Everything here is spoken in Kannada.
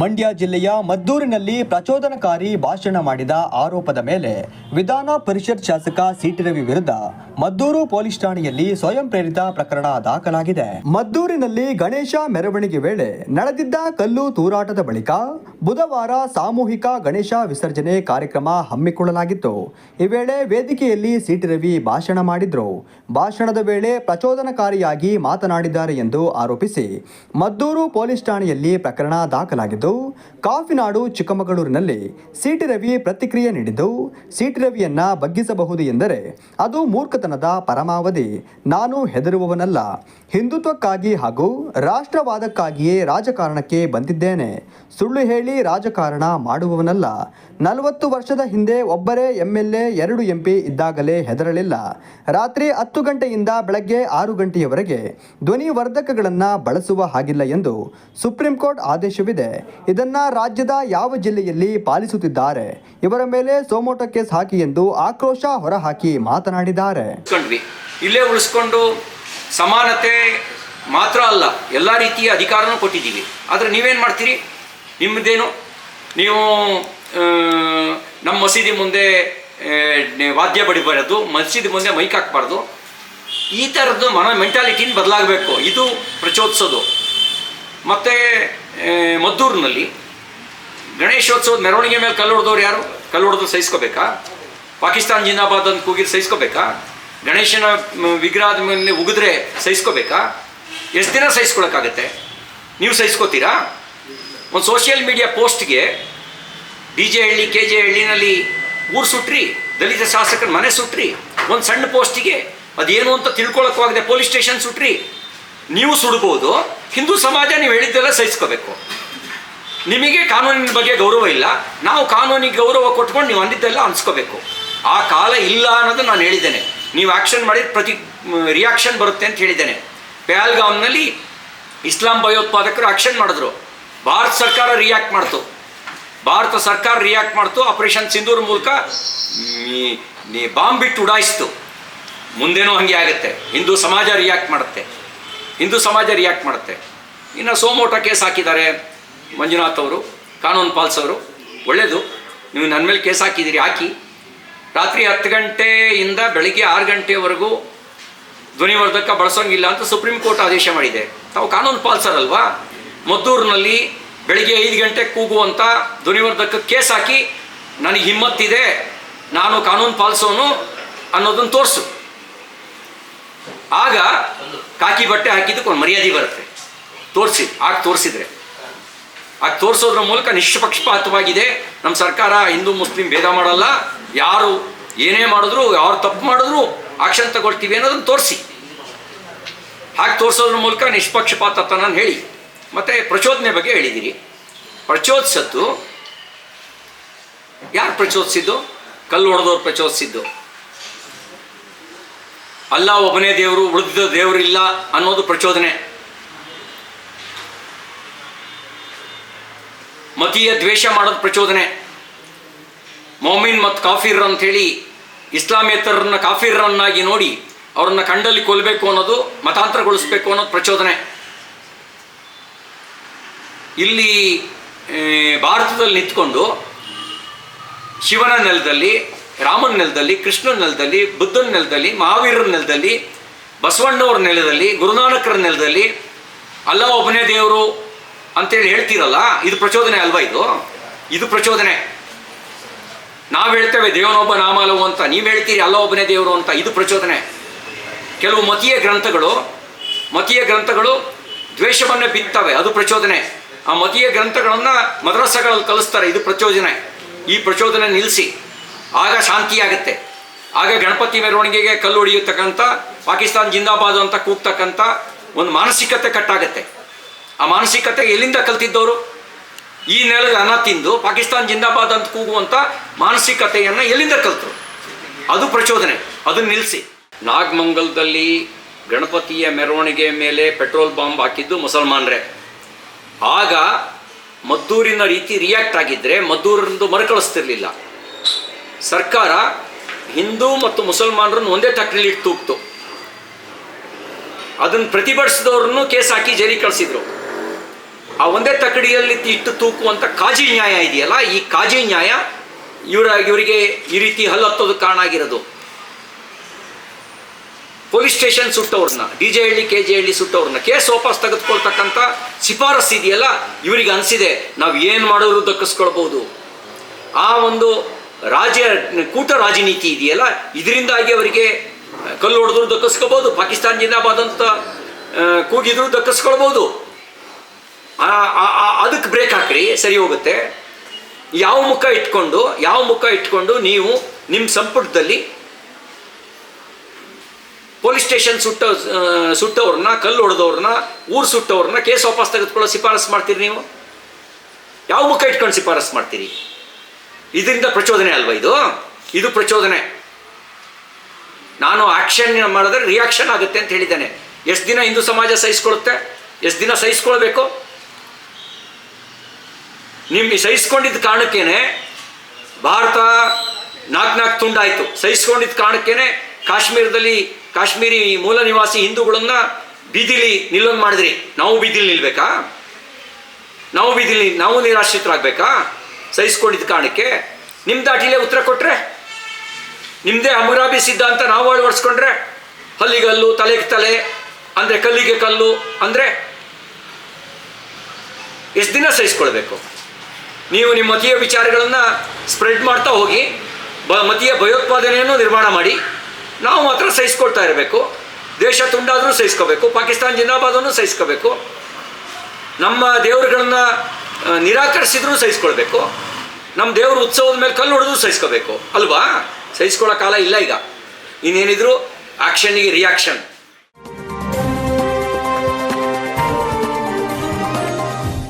ಮಂಡ್ಯ ಜಿಲ್ಲೆಯ ಮದ್ದೂರಿನಲ್ಲಿ ಪ್ರಚೋದನಕಾರಿ ಭಾಷಣ ಮಾಡಿದ ಆರೋಪದ ಮೇಲೆ ವಿಧಾನ ಪರಿಷತ್ ಶಾಸಕ ಸಿಟಿ ರವಿ ವಿರುದ್ಧ ಮದ್ದೂರು ಪೊಲೀಸ್ ಠಾಣೆಯಲ್ಲಿ ಸ್ವಯಂ ಪ್ರೇರಿತ ಪ್ರಕರಣ ದಾಖಲಾಗಿದೆ. ಮದ್ದೂರಿನಲ್ಲಿ ಗಣೇಶ ಮೆರವಣಿಗೆ ವೇಳೆ ನಡೆದಿದ್ದ ಕಲ್ಲು ತೂರಾಟದ ಬಳಿಕ ಬುಧವಾರ ಸಾಮೂಹಿಕ ಗಣೇಶ ವಿಸರ್ಜನೆ ಕಾರ್ಯಕ್ರಮ ಹಮ್ಮಿಕೊಳ್ಳಲಾಗಿತ್ತು. ಈ ವೇಳೆ ವೇದಿಕೆಯಲ್ಲಿ ಸಿಟಿ ರವಿ ಭಾಷಣ ಮಾಡಿದ್ರು. ಭಾಷಣದ ವೇಳೆ ಪ್ರಚೋದನಕಾರಿಯಾಗಿ ಮಾತನಾಡಿದ್ದಾರೆ ಎಂದು ಆರೋಪಿಸಿ, ಮದ್ದೂರು ಪೊಲೀಸ್ ಠಾಣೆಯಲ್ಲಿ ಪ್ರಕರಣ ದಾಖಲಾಗಿದ್ದು, ಕಾಫಿನಾಡು ಚಿಕ್ಕಮಗಳೂರಿನಲ್ಲಿ ಸಿಟಿ ರವಿ ಪ್ರತಿಕ್ರಿಯೆ ನೀಡಿದ್ದು, ಸಿಟಿ ರವಿಯನ್ನ ಬಗ್ಗಿಸಬಹುದು ಎಂದರೆ ಅದು ಮೂರ್ಖತನದ ಪರಮಾವಧಿ. ನಾನು ಹೆದರುವವನಲ್ಲ. ಹಿಂದುತ್ವಕ್ಕಾಗಿ ಹಾಗೂ ರಾಷ್ಟ್ರವಾದಕ್ಕಾಗಿಯೇ ರಾಜಕಾರಣಕ್ಕೆ ಬಂದಿದ್ದೇನೆ. ಸುಳ್ಳು ಹೇಳಿ ರಾಜಕಾರಣ ಮಾಡುವವನಲ್ಲ. ನಲವತ್ತು ವರ್ಷದ ಹಿಂದೆ ಒಬ್ಬರೇ ಎಂಎಲ್ಎ, ಎರಡು ಎಂಪಿ ಇದ್ದಾಗಲೇ ಹೆದರಲಿಲ್ಲ. ರಾತ್ರಿ ಹತ್ತು ಗಂಟೆಯಿಂದ ಬೆಳಗ್ಗೆ ಆರು ಗಂಟೆಯವರೆಗೆ ಧ್ವನಿವರ್ಧಕಗಳನ್ನು ಬಳಸುವ ಹಾಗಿಲ್ಲ ಎಂದು ಸುಪ್ರೀಂ ಕೋರ್ಟ್ ಆದೇಶವಿದೆ. ಇದನ್ನ ರಾಜ್ಯದ ಯಾವ ಜಿಲ್ಲೆಯಲ್ಲಿ ಪಾಲಿಸುತ್ತಿದ್ದಾರೆ? ಇವರ ಮೇಲೆ ಸೋಮೋಟ ಕೇಸ್ ಹಾಕಿ ಎಂದು ಆಕ್ರೋಶ ಹೊರಹಾಕಿ ಮಾತನಾಡಿದ್ದಾರೆ. ಇಲ್ಲೇ ಉಳಿಸ್ಕೊಂಡು ಸಮಾನತೆ ಮಾತ್ರ ಅಲ್ಲ, ಎಲ್ಲ ರೀತಿಯ ಅಧಿಕಾರನೂ ಕೊಟ್ಟಿದ್ದೀವಿ. ಆದರೆ ನೀವೇನು ಮಾಡ್ತೀರಿ? ನಿಮ್ಮದೇನು ನೀವು ನಮ್ಮ ಮಸೀದಿ ಮುಂದೆ ವಾದ್ಯ ಬಡಿಬಾರದು, ಮಸೀದಿ ಮುಂದೆ ಮೈಕ್ ಹಾಕ್ಬಾರ್ದು. ಈ ಥರದ್ದು ಮನ ಮೆಂಟಾಲಿಟಿನ ಬದಲಾಗಬೇಕು. ಇದು ಪ್ರಚೋದಿಸೋದು. ಮತ್ತು ಮದ್ದೂರಿನಲ್ಲಿ ಗಣೇಶೋತ್ಸವದ ಮೆರವಣಿಗೆ ಮೇಲೆ ಕಲ್ಲು ಹೊಡೆದವ್ರು ಯಾರು? ಕಲ್ಲು ಹೊಡೆದು ಸಹಿಸ್ಕೋಬೇಕಾ? ಪಾಕಿಸ್ತಾನ್ ಜಿಂದಾಬಾದ್ ಅಂತ ಕೂಗಿರ್ ಸಹಿಸ್ಕೋಬೇಕಾ? ಗಣೇಶನ ವಿಗ್ರಹದ ಮೇಲೆ ಉಗಿದ್ರೆ ಸಹಿಸ್ಕೋಬೇಕಾ? ಎಷ್ಟು ದಿನ ಸಹಿಸ್ಕೊಳಕ್ಕಾಗತ್ತೆ? ನೀವು ಸಹಿಸ್ಕೋತೀರಾ? ಒಂದು ಸೋಷಿಯಲ್ ಮೀಡಿಯಾ ಪೋಸ್ಟ್ಗೆ D J Halli K J ಹಳ್ಳಿನಲ್ಲಿ ಊರು ಸುಟ್ರಿ, ದಲಿತ ಶಾಸಕರ ಮನೆ ಸುಟ್ರಿ, ಒಂದು ಸಣ್ಣ ಪೋಸ್ಟಿಗೆ ಅದೇನು ಅಂತ ತಿಳ್ಕೊಳಕ್ಕಾಗದೆ ಪೊಲೀಸ್ ಸ್ಟೇಷನ್ ಸುಟ್ರಿ, ನೀವು ಸುಡ್ಬೋದು, ಹಿಂದೂ ಸಮಾಜ ನೀವು ಹೇಳಿದ್ದೆಲ್ಲ ಸಹಿಸ್ಕೋಬೇಕು. ನಿಮಗೆ ಕಾನೂನಿನ ಬಗ್ಗೆ ಗೌರವ ಇಲ್ಲ, ನಾವು ಕಾನೂನಿಗೆ ಗೌರವ ಕೊಟ್ಕೊಂಡು ನೀವು ಅಂದಿದ್ದೆಲ್ಲ ಅನ್ಸ್ಕೋಬೇಕು. ಆ ಕಾಲ ಇಲ್ಲ ಅನ್ನೋದು ನಾನು ಹೇಳಿದ್ದೇನೆ. ನೀವು ಆ್ಯಕ್ಷನ್ ಮಾಡಿದ ಪ್ರತಿ ರಿಯಾಕ್ಷನ್ ಬರುತ್ತೆ ಅಂತ ಹೇಳಿದ್ದೇನೆ. ಪ್ಯಾಲ್ಗಾಮ್ನಲ್ಲಿ ಇಸ್ಲಾಂ ಭಯೋತ್ಪಾದಕರು ಆ್ಯಕ್ಷನ್ ಮಾಡಿದ್ರು. ಭಾರತ ಸರ್ಕಾರ ರಿಯಾಕ್ಟ್ ಮಾಡ್ತು. ಭಾರತ ಸರ್ಕಾರ ರಿಯಾಕ್ಟ್ ಮಾಡ್ತು ಆಪರೇಷನ್ ಸಿಂಧೂರ್ ಮೂಲಕ ಬಾಂಬ್ ಬಿಟ್ಟು ಉಡಾಯಿಸ್ತು. ಮುಂದೇನೂ ಹಾಗೆ ಆಗುತ್ತೆ. ಹಿಂದೂ ಸಮಾಜ ರಿಯಾಕ್ಟ್ ಮಾಡುತ್ತೆ. ಹಿಂದೂ ಸಮಾಜ ರಿಯಾಕ್ಟ್ ಮಾಡುತ್ತೆ. ಇನ್ನು ಸೋಮೋಟ ಕೇಸ್ ಹಾಕಿದ್ದಾರೆ ಮಂಜುನಾಥ್ ಅವರು, ಕಾನೂನು ಅವರು. ಒಳ್ಳೆಯದು ನೀವು ನನ್ನ ಮೇಲೆ ಕೇಸ್ ಹಾಕಿದ್ದೀರಿ, ಹಾಕಿ. ರಾತ್ರಿ ಹತ್ತು ಗಂಟೆಯಿಂದ ಬೆಳಿಗ್ಗೆ ಆರು ಗಂಟೆವರೆಗೂ ಧ್ವನಿವರ್ಧಕ ಬಳಸೋಂಗಿಲ್ಲ ಅಂತ ಸುಪ್ರೀಂ ಕೋರ್ಟ್ ಆದೇಶ ಮಾಡಿದೆ. ತಾವು ಕಾನೂನು ಪಾಲಿಸೋರಲ್ವಾ ಮದ್ದೂರಿನಲ್ಲಿ ಬೆಳಿಗ್ಗೆ ಐದು ಗಂಟೆ ಕೂಗುವಂಥ ಧ್ವನಿವರ್ಧಕ ಕೇಸ್ ಹಾಕಿ, ನನಗೆ ಹಿಮ್ಮತ್ತಿದೆ, ನಾನು ಕಾನೂನು ಪಾಲಿಸೋನು ಅನ್ನೋದನ್ನು ತೋರಿಸು. ಆಗ ಕಾಕಿ ಬಟ್ಟೆ ಹಾಕಿದ್ದಕ್ಕೆ ಒಂದು ಮರ್ಯಾದೆ ಬರುತ್ತೆ. ತೋರಿಸಿ, ಆಗ ತೋರಿಸಿದ್ರೆ. ಆಗ ತೋರಿಸೋದ್ರ ಮೂಲಕ ನಿಷ್ಪಕ್ಷಪಾತವಾಗಿದೆ. ನಮ್ಮ ಸರ್ಕಾರ ಹಿಂದೂ, ಮುಸ್ಲಿಂ ಭೇದ ಮಾಡಲ್ಲ. ಯಾರು ಏನೇ ಮಾಡಿದ್ರು, ಯಾರು ತಪ್ಪು ಮಾಡಿದ್ರು, ಆಕ್ಷನ್ ತಗೊಳ್ತೀವಿ ಅನ್ನೋದನ್ನು ತೋರಿಸಿ. ಹಾಗೆ ತೋರಿಸೋದ್ರ ಮೂಲಕ ನಿಷ್ಪಕ್ಷಪಾತತನ ಹೇಳಿ. ಮತ್ತು ಪ್ರಚೋದನೆ ಬಗ್ಗೆ ಹೇಳಿದ್ದೀರಿ ಪ್ರಚೋದಿಸದ್ದು, ಯಾರು ಪ್ರಚೋದಿಸಿದ್ದು? ಕಲ್ಲು ಹೊಡೆದವ್ರು ಪ್ರಚೋದಿಸಿದ್ದು. ಅಲ್ಲ ಒಬ್ಬನೇ ದೇವರು, ಉಳಿದ ದೇವರಿಲ್ಲ ಅನ್ನೋದು ಪ್ರಚೋದನೆ. ಮತೀಯ ದ್ವೇಷ ಮಾಡೋದು ಪ್ರಚೋದನೆ. ಮೊಮಿನ್ ಮತ್ತು ಕಾಫಿರ್ ಹೇಳಿ ಇಸ್ಲಾಮೇತರನ್ನ ಕಾಫಿರ್ರನ್ನಾಗಿ ನೋಡಿ, ಅವ್ರನ್ನ ಕಂಡಲ್ಲಿ ಕೊಲ್ಲಬೇಕು ಅನ್ನೋದು, ಮತಾಂತರಗೊಳಿಸ್ಬೇಕು ಅನ್ನೋದು ಪ್ರಚೋದನೆ. ಇಲ್ಲಿ ಭಾರತದಲ್ಲಿ ನಿಂತ್ಕೊಂಡು ಶಿವನ ನೆಲದಲ್ಲಿ, ರಾಮನ ನೆಲದಲ್ಲಿ, ಕೃಷ್ಣನ ನೆಲದಲ್ಲಿ, ಬುದ್ಧನ ನೆಲದಲ್ಲಿ, ಮಹಾವೀರರ ನೆಲದಲ್ಲಿ, ಬಸವಣ್ಣವ್ರ ನೆಲದಲ್ಲಿ, ಗುರುನಾನಕರ ನೆಲದಲ್ಲಿ ಅಲ್ಲ ಒಬ್ಬನೇ ದೇವರು ಅಂತೇಳಿ ಹೇಳ್ತೀರಲ್ಲ, ಇದು ಪ್ರಚೋದನೆ ಅಲ್ವಾ ಇದು? ಇದು ಪ್ರಚೋದನೆ. ನಾವು ಹೇಳ್ತೇವೆ, ದೇವನೊಬ್ಬ ನಾಮಲವು ಅಂತ. ನೀವು ಹೇಳ್ತೀರಿ ಅಲ್ಲ ಒಬ್ಬನೇ ದೇವರು ಅಂತ. ಇದು ಪ್ರಚೋದನೆ. ಕೆಲವು ಮತೀಯ ಗ್ರಂಥಗಳು ಮತೀಯ ಗ್ರಂಥಗಳು ದ್ವೇಷವನ್ನು ಬಿತ್ತವೆ. ಅದು ಪ್ರಚೋದನೆ. ಆ ಮತೀಯ ಗ್ರಂಥಗಳನ್ನು ಮದ್ರಸಗಳಲ್ಲಿ ಕಲಿಸ್ತಾರೆ. ಇದು ಪ್ರಚೋದನೆ. ಈ ಪ್ರಚೋದನೆ ನಿಲ್ಲಿಸಿ. ಆಗ ಶಾಂತಿಯಾಗತ್ತೆ ಆಗ ಗಣಪತಿ ಮೆರವಣಿಗೆಗೆ ಕಲ್ಲು ಹೊಡೆಯತಕ್ಕಂಥ, ಪಾಕಿಸ್ತಾನ್ ಜಿಂದಾಬಾದ್ ಅಂತ ಕೂಗ್ತಕ್ಕಂಥ ಒಂದು ಮಾನಸಿಕತೆ ಕಟ್ಟಾಗತ್ತೆ. ಆ ಮಾನಸಿಕತೆ ಎಲ್ಲಿಂದ ಕಲ್ತಿದ್ದವರು? ಈ ನೆಲದ ಅನ್ನ ತಿಂದು, ಪಾಕಿಸ್ತಾನ್ ಜಿಂದಾಬಾದ್ ಅಂತ ಕೂಗುವಂಥ ಮಾನಸಿಕತೆಯನ್ನು ಎಲ್ಲಿಂದ ಕಲ್ತರು? ಅದು ಪ್ರಚೋದನೆ. ಅದನ್ನು ನಿಲ್ಲಿಸಿ. ನಾಗಮಂಗಲದಲ್ಲಿ ಗಣಪತಿಯ ಮೆರವಣಿಗೆ ಮೇಲೆ ಪೆಟ್ರೋಲ್ ಬಾಂಬ್ ಹಾಕಿದ್ದು ಮುಸಲ್ಮಾನರೇ. ಆಗ ಮದ್ದೂರಿನ ರೀತಿ ರಿಯಾಕ್ಟ್ ಆಗಿದ್ದರೆ ಮದ್ದೂರಿಂದು ಮರುಕಳಿಸ್ತಿರ್ಲಿಲ್ಲ. ಸರ್ಕಾರ ಹಿಂದೂ ಮತ್ತು ಮುಸಲ್ಮಾನರನ್ನು ಒಂದೇ ತಕ್ಕನಲ್ಲಿ ಇಟ್ಟು ತೂಗ್ತು ಅದನ್ನು ಪ್ರತಿಭಟಿಸಿದವ್ರನ್ನು ಕೇಸ್ ಹಾಕಿ ಜೈಲಿ ಕಳಿಸಿದ್ರು. ಆ ಒಂದೇ ತಕ್ಕಡಿಯಲ್ಲಿ ಇಟ್ಟು ತೂಕುವಂಥ ಕಾಜಿ ನ್ಯಾಯ ಇದೆಯಲ್ಲ, ಈ ಕಾಜಿ ನ್ಯಾಯ ಇವರ ಇವರಿಗೆ ಈ ರೀತಿ ಹಲ್ಲತ್ತೋದಕ್ಕೆ ಕಾರಣ ಆಗಿರೋದು. Police station ಸುಟ್ಟವ್ರನ್ನ, D J Halli, K J Halli ಸುಟ್ಟವ್ರನ್ನ, case ವಾಪಸ್ ತೆಗೆದುಕೊಳ್ತಕ್ಕಂಥ ಶಿಫಾರಸ್ ಇದೆಯಲ್ಲ, ಇವರಿಗೆ ಅನಿಸಿದೆ, ನಾವು ಏನು ಮಾಡೋರು ದಕ್ಕಿಸ್ಕೊಳ್ಬೋದು. ಆ ಒಂದು ರಾಜ್ಯ, ಕೂಟ ರಾಜನೀತಿ ಇದೆಯಲ್ಲ, ಇದರಿಂದಾಗಿ ಅವರಿಗೆ ಕಲ್ಲು ಹೊಡೆದ್ರು ದಕ್ಕಿಸ್ಕೋಬೋದು ಪಾಕಿಸ್ತಾನ ಜಿಂದಾಬಾದ್ ಅಂತ ಕೂಗಿದ್ರು ದಕ್ಕಿಸ್ಕೊಳ್ಬೋದು. ಅದಕ್ಕೆ ಬ್ರೇಕ್ ಹಾಕ್ರಿ, ಸರಿ ಹೋಗುತ್ತೆ. ಯಾವ ಮುಖ ಇಟ್ಕೊಂಡು, ಯಾವ ಮುಖ ಇಟ್ಕೊಂಡು ನೀವು ನಿಮ್ಮ ಸಂಪುಟದಲ್ಲಿ ಪೊಲೀಸ್ ಸ್ಟೇಷನ್ ಸುಟ್ಟ ಸುಟ್ಟವ್ರನ್ನ, ಕಲ್ಲು ಹೊಡೆದವ್ರನ್ನ, ಊರು ಸುಟ್ಟವ್ರನ್ನ ಕೇಸ್ ವಾಪಸ್ ತೆಗೆದುಕೊಳ್ಳೋ ಶಿಫಾರಸು ಮಾಡ್ತೀರಿ ನೀವು? ಯಾವ ಮುಖ ಇಟ್ಕೊಂಡು ಶಿಫಾರಸು ಮಾಡ್ತೀರಿ? ಇದರಿಂದ ಪ್ರಚೋದನೆ ಅಲ್ವಾ ಇದು? ಇದು ಪ್ರಚೋದನೆ. ನಾನು ಆಕ್ಷನ್ ಮಾಡಿದ್ರೆ ರಿಯಾಕ್ಷನ್ ಆಗುತ್ತೆ ಅಂತ ಹೇಳಿದ್ದೇನೆ. ಎಷ್ಟು ದಿನ ಹಿಂದೂ ಸಮಾಜ ಸಹಿಸ್ಕೊಳುತ್ತೆ ಎಷ್ಟು ದಿನ ಸಹಿಸ್ಕೊಳ್ಬೇಕು? ನಿಮ್ಮ ಸಹಿಸ್ಕೊಂಡಿದ್ದ ಕಾರಣಕ್ಕೇನೆ ಭಾರತ ನಾಲ್ಕು ನಾಲ್ಕು ತುಂಡಾಯಿತು. ಸಹಿಸ್ಕೊಂಡಿದ್ದ ಕಾರಣಕ್ಕೇನೆ ಕಾಶ್ಮೀರದಲ್ಲಿ ಕಾಶ್ಮೀರಿ ಮೂಲ ನಿವಾಸಿ ಹಿಂದೂಗಳನ್ನ ಬೀದಿಲಿ ನಿಲ್ಲೊಂದು ಮಾಡಿದ್ರಿ. ನಾವು ಬೀದಿಲಿ ನಿಲ್ಬೇಕಾ? ನಾವು ಬೀದಿಲಿ ನಾವು ನಿರಾಶ್ರಿತರಾಗಬೇಕಾ? ಸಹಿಸ್ಕೊಂಡಿದ್ದ ಕಾರಣಕ್ಕೆ ನಿಮ್ಮ ದಾಟಿಲೇ ಉತ್ತರ ಕೊಟ್ರೆ? ನಿಮ್ಮದೇ ಸಿದ್ಧ ಸಿದ್ಧಾಂತ ನಾವು ಅಳವಡಿಸ್ಕೊಂಡ್ರೆ? ಹಲ್ಲಿಗಲ್ಲು ತಲೆಗೆ ತಲೆ, ಅಂದರೆ ಕಲ್ಲಿಗೆ ಕಲ್ಲು, ಅಂದರೆ ಎಷ್ಟು ದಿನ ಸಹಿಸ್ಕೊಳ್ಬೇಕು? ನೀವು ನಿಮ್ಮ ಮತೀಯ ವಿಚಾರಗಳನ್ನು ಸ್ಪ್ರೆಡ್ ಮಾಡ್ತಾ ಹೋಗಿ, ಬ ಮತೀಯ ಭಯೋತ್ಪಾದನೆಯನ್ನು ನಿರ್ಮಾಣ ಮಾಡಿ ನಾವು ಮಾತ್ರ ಸಹಿಸ್ಕೊಳ್ತಾ ಇರಬೇಕು. ದೇಶ ತುಂಡಾದರೂ ಸಹಿಸ್ಕೋಬೇಕು. ಪಾಕಿಸ್ತಾನ ಜಿಂದಾಬಾದನ್ನು ಸಹಿಸ್ಕೋಬೇಕು. ನಮ್ಮ ದೇವರುಗಳನ್ನ ನಿರಾಕರಿಸಿದ್ರೂ ಸಹಿಸ್ಕೊಳ್ಬೇಕು. ನಮ್ಮ ದೇವ್ರ ಉತ್ಸವದ ಮೇಲೆ ಕಲ್ಲು ಹೊಡೆದು ಸಹಿಸ್ಕೋಬೇಕು. ಅಲ್ವಾ? ಸಹಿಸ್ಕೊಳ್ಳೋ ಕಾಲ ಇಲ್ಲ ಈಗ. ಇನ್ನೇನಿದ್ರು ಆಕ್ಷನ್ಗೆ ರಿಯಾಕ್ಷನ್